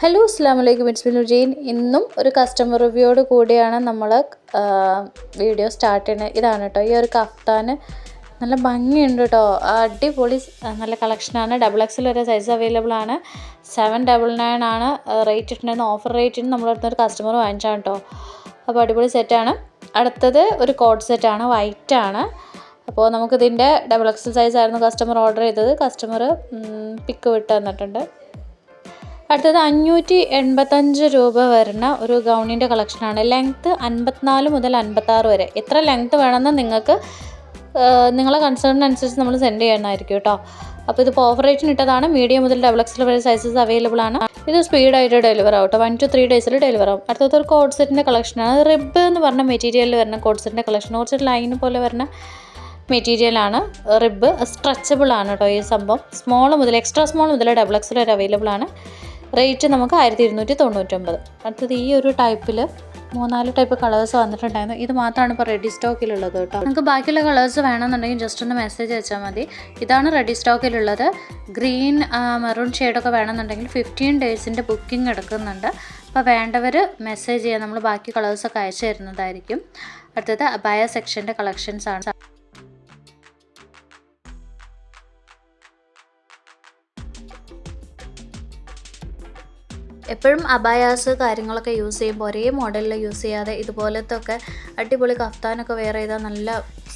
Hello അസ്സാം വലൈക്കും it's been Jain ഇന്നും ഒരു കസ്റ്റമർ റിവ്യൂയോട് കൂടിയാണ് നമ്മൾ വീഡിയോ സ്റ്റാർട്ട് ചെയ്യുന്നത് ഇതാണ് കേട്ടോ ഈ ഒരു കഫ്താന് നല്ല ഭംഗിയുണ്ട് കേട്ടോ അടിപൊളി നല്ല കളക്ഷനാണ് ഡബിൾ എക്സിൽ വരെ സൈസ് അവൈലബിൾ ആണ്. സെവൻ ഡബിൾ നയൻ ആണ്. റേറ്റ് ഇട്ടുണ്ടായിരുന്ന ഓഫർ റേറ്റിന് നമ്മുടെ അടുത്ത് ഒരു കസ്റ്റമർ വാങ്ങിച്ചാണ് കേട്ടോ അപ്പോൾ അടിപൊളി സെറ്റാണ് അടുത്തത് ഒരു കോഡ് സെറ്റാണ് ആണ്. അപ്പോൾ നമുക്കിതിന്റെ ഡബിൾ എക്സൽ സൈസ് ആയിരുന്നു കസ്റ്റമർ ഓർഡർ ചെയ്തത്. കസ്റ്റമർ പിക്ക് വിട്ട് തന്നിട്ടുണ്ട്. അടുത്തത് അഞ്ഞൂറ്റി എൺപത്തഞ്ച് രൂപ വരുന്ന ഒരു ഗൗണിന്റെ കളക്ഷനാണ്. ലെങ്ത്ത് അൻപത്തിനാല് മുതൽ അൻപത്താറ് വരെ. എത്ര ലെങ്ത്ത് വേണമെന്ന് നിങ്ങൾക്ക് നിങ്ങളെ കൺസേണിനനുസരിച്ച് നമ്മൾ സെൻഡ് ചെയ്യണമായിരിക്കും കേട്ടോ. അപ്പോൾ ഇത് ഓഫർ റേറ്റിന് ഇട്ടതാണ്. മീഡിയം മുതൽ ഡബിൾ എക്സൽ വരെ സൈസസ് അവൈലബിൾ ആണ്. ഇത് സ്പീഡായിട്ട് ഡെലിവർ ആവും കേട്ടോ. വൺ ടു ത്രീ ഡേയ്സിൽ ഡെലിവർ ആവും. അടുത്തത് ഒരു കോഡ് സെറ്റിന്റെ കളക്ഷനാണ് റിബ് എന്ന് പറഞ്ഞ മെറ്റീരിയലിൽ വരുന്ന കോഡ് സെറ്റിന്റെ കളക്ഷൻ കുറച്ച് ലൈൻ പോലെ വരുന്ന മെറ്റീരിയലാണ് റിബ് സ്ട്രെച്ചബിൾ ആണ് കേട്ടോ ഈ സംഭവം. സ്മോൾ മുതൽ എക്സ്ട്രാ സ്മോൾ മുതൽ ഡബിൾ എക്സൽ വരെ അവൈലബിൾ ആണ്. റേറ്റ് നമുക്ക് ആയിരത്തി ഇരുന്നൂറ്റി തൊണ്ണൂറ്റൊമ്പത് അടുത്തത് ഈ ഒരു ടൈപ്പിൽ മൂന്നാൽ ടൈപ്പ് കളേഴ്സ് വന്നിട്ടുണ്ടായിരുന്നു. ഇത് മാത്രമാണ് ഇപ്പോൾ റെഡി സ്റ്റോക്കിലുള്ളത് കേട്ടോ. നമുക്ക് ബാക്കിയുള്ള കളേഴ്സ് വേണമെന്നുണ്ടെങ്കിൽ ജസ്റ്റ് ഒന്ന് മെസ്സേജ് അയച്ചാൽ മതി. ഇതാണ് റെഡി സ്റ്റോക്കിലുള്ളത് ഗ്രീൻ മെറൂൺ ഷെയ്ഡൊക്കെ വേണമെന്നുണ്ടെങ്കിൽ ഫിഫ്റ്റീൻ ഡേയ്സിന്റെ ബുക്കിംഗ് എടുക്കുന്നുണ്ട്. അപ്പോൾ വേണ്ടവർ മെസ്സേജ് ചെയ്യാൻ നമ്മൾ ബാക്കി കളേഴ്സൊക്കെ അയച്ചു തരുന്നതായിരിക്കും. അടുത്തത് അബായ സെക്ഷന്റെ കളക്ഷൻസ് ആണ്. എപ്പോഴും അബായാസ് കാര്യങ്ങളൊക്കെ യൂസ് ചെയ്യുമ്പോൾ ഒരേ മോഡലിൽ യൂസ് ചെയ്യാതെ ഇതുപോലത്തെ ഒക്കെ അടിപൊളി കഫ്താനൊക്കെ വെയർ ചെയ്താൽ നല്ല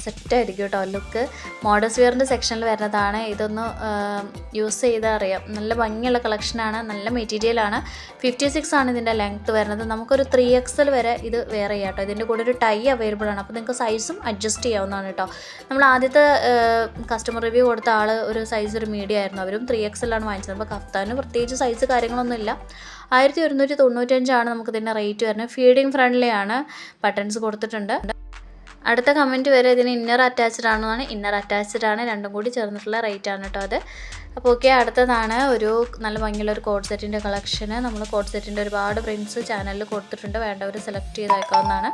സെറ്റായിരിക്കും കേട്ടോ ലുക്ക് മോഡേഴ്സ് വെയറിന്റെ സെക്ഷനിൽ വരുന്നതാണ്. ഇതൊന്ന് യൂസ് ചെയ്താൽ അറിയാം. നല്ല ഭംഗിയുള്ള കളക്ഷനാണ് നല്ല മെറ്റീരിയലാണ് ഫിഫ്റ്റി സിക്സ് ആണ് ഇതിന്റെ ലെങ്ത്ത് വരുന്നത്. നമുക്കൊരു ത്രീ എക്സൽ വരെ ഇത് വെയർ ചെയ്യാം കേട്ടോ ഇതിന്റെ കൂടെ ഒരു ടൈ അവൈലബിൾ ആണ്. അപ്പോൾ നിങ്ങൾക്ക് സൈസും അഡ്ജസ്റ്റ് ചെയ്യാവുന്നതാണ് കേട്ടോ നമ്മൾ ആദ്യത്തെ കസ്റ്റമർ റിവ്യൂ കൊടുത്ത ആൾ ഒരു സൈസ് ഒരു മീഡിയം ആയിരുന്നു. അവരും ത്രീ എക്സലാണ് വാങ്ങിച്ചത്. അപ്പോൾ കഫ്താന് പ്രത്യേകിച്ച് സൈസ് കാര്യങ്ങളൊന്നും ഇല്ല ആയിരത്തി ഒരുന്നൂറ്റി തൊണ്ണൂറ്റഞ്ചാണ് നമുക്കിതിന്റെ റേറ്റ് വരുന്നത്. ഫീഡിങ് ഫ്രണ്ട്ലി ആണ്. ബട്ടൺസ് കൊടുത്തിട്ടുണ്ട്. അടുത്ത കമന്റ് വരെ ഇതിന് ഇന്നർ അറ്റാച്ച്ഡ് ആണെന്നാണ്. ഇന്നർ അറ്റാച്ച്ഡ് ആണ്. രണ്ടും കൂടി ചേർന്നിട്ടുള്ള റേറ്റ് ആണ് കേട്ടോ അത്. അപ്പോൾ ഓക്കെ അടുത്തതാണ് ഒരു നല്ല ഭംഗിയുള്ള ഒരു കോഡ് സെറ്റിന്റെ കളക്ഷന് നമ്മൾ കോഡ് സെറ്റിന്റെ ഒരുപാട് പ്രിന്റ്സ് ചാനലിൽ കൊടുത്തിട്ടുണ്ട്. വേണ്ടവർ സെലക്ട് ചെയ്തേക്കാവുന്നതാണ്.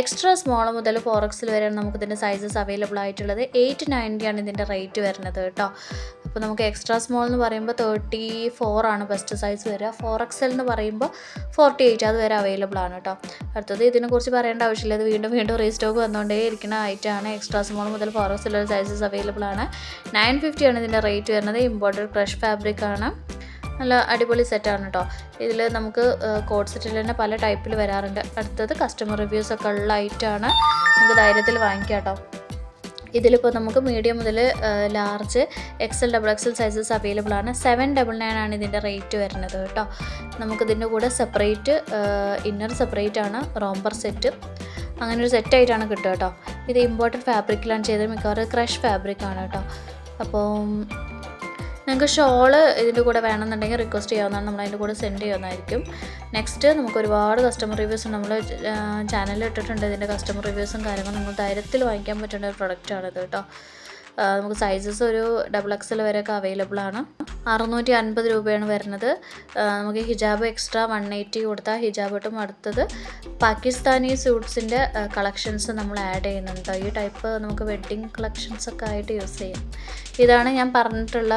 എക്സ്ട്രാ സ്മോൾ മുതൽ ഫോർ എക്സിൽ വരെയാണ് നമുക്കിതിന്റെ സൈസസ് അവൈലബിൾ ആയിട്ടുള്ളത്. എയ്റ്റ് നയന്റിയാണ് ഇതിന്റെ റേറ്റ് വരുന്നത് കേട്ടോ. അപ്പോൾ നമുക്ക് എക്സ്ട്രാ സ്മോൾ എന്ന് പറയുമ്പോൾ തേർട്ടി ഫോർ ആണ് ബെസ്റ്റ് സൈസ് വരിക. ഫോർ എക്സൽ എന്ന് പറയുമ്പോൾ ഫോർട്ടി എയ്റ്റ് അത് വരെ അവൈലബിൾ ആണ് കേട്ടോ. അടുത്തത് ഇതിനെക്കുറിച്ച് പറയേണ്ട ആവശ്യമില്ല. ഇത് വീണ്ടും വീണ്ടും റീസ്റ്റോക്ക് വന്നുകൊണ്ടേ ഇരിക്കുന്ന ഐറ്റമാണ് എക്സ്ട്രാ സ്മോൾ മുതൽ ഫോർ എക്സൽ സൈസസ് അവൈലബിൾ ആണ്. നയൻ ഫിഫ്റ്റിയാണ് ഇതിന്റെ റേറ്റ് വരുന്നത്. ഇമ്പോർട്ടഡ് ക്രഷ് ഫാബ്രിക് ആണ്. നല്ല അടിപൊളി സെറ്റാണ് കേട്ടോ ഇതിൽ നമുക്ക് കോഡ് സെറ്റിൽ തന്നെ പല ടൈപ്പിൽ വരാറുണ്ട്. അടുത്തത് കസ്റ്റമർ റിവ്യൂസ് ഒക്കെ ഉള്ള ഐറ്റമാണ് നമുക്ക് ധൈര്യത്തിൽ വാങ്ങിക്കാം കേട്ടോ ഇതിലിപ്പോൾ നമുക്ക് മീഡിയം മുതൽ large XL double XL sizes available ആണ്. സെവൻ ഡബിൾ നയൻ ആണ് ഇതിന്റെ റേറ്റ് വരുന്നത് കേട്ടോ നമുക്കിതിന്റെ കൂടെ സെപ്പറേറ്റ് ഇന്നർ സെപ്പറേറ്റ് ആണ് റോംബർ സെറ്റ് അങ്ങനെ ഒരു സെറ്റായിട്ടാണ് കിട്ടുക കേട്ടോ ഇത് ഇമ്പോർട്ടന്റ് ഫാബ്രിക്കിലാണ് ചെയ്തത്. മിക്കവാറും ക്രഷ് ഫാബ്രിക്കാണ് കേട്ടോ അപ്പോൾ നിങ്ങൾക്ക് ഷോൾ ഇതിന്റെ കൂടെ വേണമെന്നുണ്ടെങ്കിൽ റിക്വസ്റ്റ് ചെയ്യാവുന്നതാണ്. നമ്മൾ അതിന്റെ കൂടെ സെൻഡ് ചെയ്യുന്നതായിരിക്കും. നെക്സ്റ്റ് നമുക്ക് ഒരുപാട് കസ്റ്റമർ റിവ്യൂസ് നമ്മൾ ചാനലിൽ ഇട്ടിട്ടുണ്ട്. ഇതിന്റെ കസ്റ്റമർ റിവ്യൂസും കാര്യങ്ങളും. നിങ്ങൾ ധൈര്യത്തിൽ വാങ്ങിക്കാൻ പറ്റുന്ന ഒരു പ്രൊഡക്റ്റാണിത് കേട്ടോ. നമുക്ക് സൈസസ് ഒരു ഡബിൾ എക്സൽ വരെയൊക്കെ അവൈലബിൾ ആണ്. അറുന്നൂറ്റി അൻപത് രൂപയാണ് വരുന്നത്. നമുക്ക് ഹിജാബ് എക്സ്ട്രാ വൺ എയ്റ്റി കൊടുത്താൽ ഹിജാബ് കിട്ടും. അടുത്തത് പാകിസ്ഥാനി സ്യൂട്ട്സിന്റെ കളക്ഷൻസ് നമ്മൾ ആഡ് ചെയ്യുന്നുണ്ട്. ഈ ടൈപ്പ് നമുക്ക് വെഡ്ഡിങ് കളക്ഷൻസ് ഒക്കെ ആയിട്ട് യൂസ് ചെയ്യാം. ഇതാണ് ഞാൻ പറഞ്ഞിട്ടുള്ള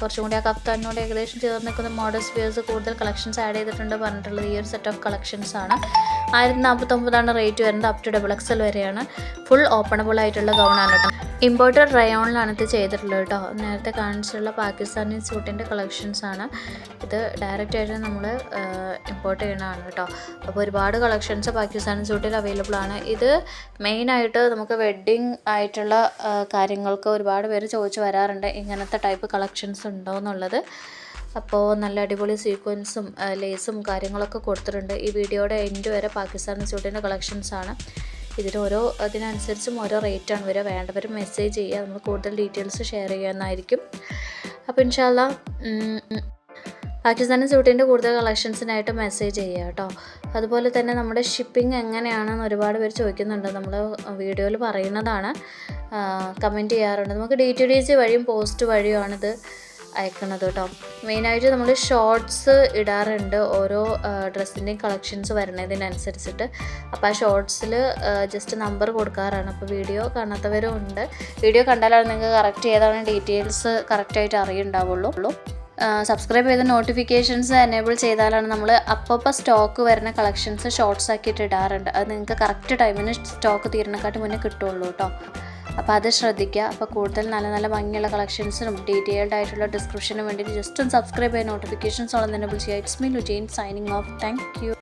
കുറച്ചും കൂടി ആ കഫ്താനോട് ഏകദേശം ചേർന്ന് നിൽക്കുന്ന മോഡൽസ് വിയേഴ്സ് കൂടുതൽ കളക്ഷൻസ് ആഡ് ചെയ്തിട്ടുണ്ട് പറഞ്ഞിട്ടുള്ളത് ഈ ഒരു സെറ്റ് ഓഫ് കളക്ഷൻസ് ആണ്. ആയിരത്തി നാൽപ്പത്തൊമ്പതാണ് റേറ്റ് വരുന്നത്. അപ് ടു ഡബിൾ എക്സൽ വരെയാണ്. ഫുൾ ഓപ്പണബിൾ ആയിട്ടുള്ള ഗൗണാണ് കേട്ടോ. ഇമ്പോർട്ടഡ് റയോണിലാണ് ഇത് ചെയ്തിട്ടുള്ളത് കേട്ടോ. നേരത്തെ കാണിച്ചിട്ടുള്ള പാകിസ്ഥാനി സ്യൂട്ടിന്റെ കളക്ഷൻസാണ് ഇത് ഡയറക്റ്റ് ആയിട്ട് നമ്മൾ ഇമ്പോർട്ട് ചെയ്യണതാണ് കേട്ടോ. അപ്പോൾ ഒരുപാട് കളക്ഷൻസ് പാകിസ്ഥാനി സ്യൂട്ടിൽ അവൈലബിൾ ആണ്. ഇത് മെയിനായിട്ട് നമുക്ക് വെഡ്ഡിങ് ആയിട്ടുള്ള കാര്യങ്ങൾക്ക് ഒരുപാട് പേര് ചോദിച്ചു വരാറുണ്ട്. ഇങ്ങനത്തെ ടൈപ്പ് കളക്ഷൻസ് ഉണ്ടോ എന്നുള്ളത്. അപ്പോൾ നല്ല അടിപൊളി സീക്വൻസും ലേസും കാര്യങ്ങളൊക്കെ കൊടുത്തിട്ടുണ്ട്. ഈ വീഡിയോയുടെ എൻഡ് വരെ പാകിസ്ഥാനി സ്യൂട്ടിന്റെ കളക്ഷൻസാണ് ഇതിന് ഓരോ അതിനനുസരിച്ചും ഓരോ റേറ്റാണ് വരിക. വേണ്ടവർ മെസ്സേജ് ചെയ്യുക. നമ്മൾ കൂടുതൽ ഡീറ്റെയിൽസ് ഷെയർ ചെയ്യാമെന്നായിരിക്കും അപ്പോൾ ഇൻഷാല്ല പാകിസ്ഥാനി സ്യൂട്ടിന്റെ കൂടുതൽ കളക്ഷൻസിനായിട്ട് മെസ്സേജ് ചെയ്യുക കേട്ടോ. അതുപോലെ തന്നെ നമ്മുടെ ഷിപ്പിംഗ് എങ്ങനെയാണെന്ന് ഒരുപാട് പേര് ചോദിക്കുന്നുണ്ട്. നമ്മൾ വീഡിയോയിൽ പറയുന്നതാണ്. കമന്റ് ചെയ്യാറുണ്ട്. നമുക്ക് ഡി ടി ഡി സി വഴിയും പോസ്റ്റ് വഴിയുമാണിത്. അയക്കണത് കേട്ടോ മെയിനായിട്ട് നമ്മൾ ഷോർട്സ് ഇടാറുണ്ട്. ഓരോ ഡ്രസ്സിന്റെയും കളക്ഷൻസ് വരുന്നതിനനുസരിച്ചിട്ട്. അപ്പോൾ ആ ഷോർട്സിൽ ജസ്റ്റ് നമ്പർ കൊടുക്കാറാണ്. അപ്പോൾ വീഡിയോ കാണാത്തവരും ഉണ്ട്. വീഡിയോ കണ്ടാലാണ് നിങ്ങൾക്ക് കറക്റ്റ് ഏതാണ് ഡീറ്റെയിൽസ് കറക്റ്റായിട്ട് അറിയുണ്ടാവുള്ളൂ. സബ്സ്ക്രൈബ് ചെയ്ത് നോട്ടിഫിക്കേഷൻസ് എനേബിൾ ചെയ്താലാണ് നമ്മൾ അപ്പോൾ സ്റ്റോക്ക് വരുന്ന കളക്ഷൻസ് ഷോർട്സ് ആക്കിയിട്ട് ഇടാറുണ്ട്. അത് നിങ്ങൾക്ക് കറക്റ്റ് ടൈമിന് സ്റ്റോക്ക് തീരണക്കാട്ട് മുന്നേ കിട്ടുള്ളൂ കേട്ടോ അപ്പോൾ അത് ശ്രദ്ധിക്കുക. അപ്പോൾ കൂടുതൽ നല്ല നല്ല ഭംഗിയുള്ള കളക്ഷൻസിനും ഡീറ്റെയിൽഡ് ആയിട്ടുള്ള ഡിസ്ക്രിപ്ഷനും വേണ്ടിയിട്ട് ജസ്റ്റ് ഒന്ന് സബ്സ്ക്രൈബ് ചെയ്യുക. നോട്ടിഫിക്കേഷൻസ് ഓളം എനേബിൾ ചെയ്യുക it's me Lujain signing off thank you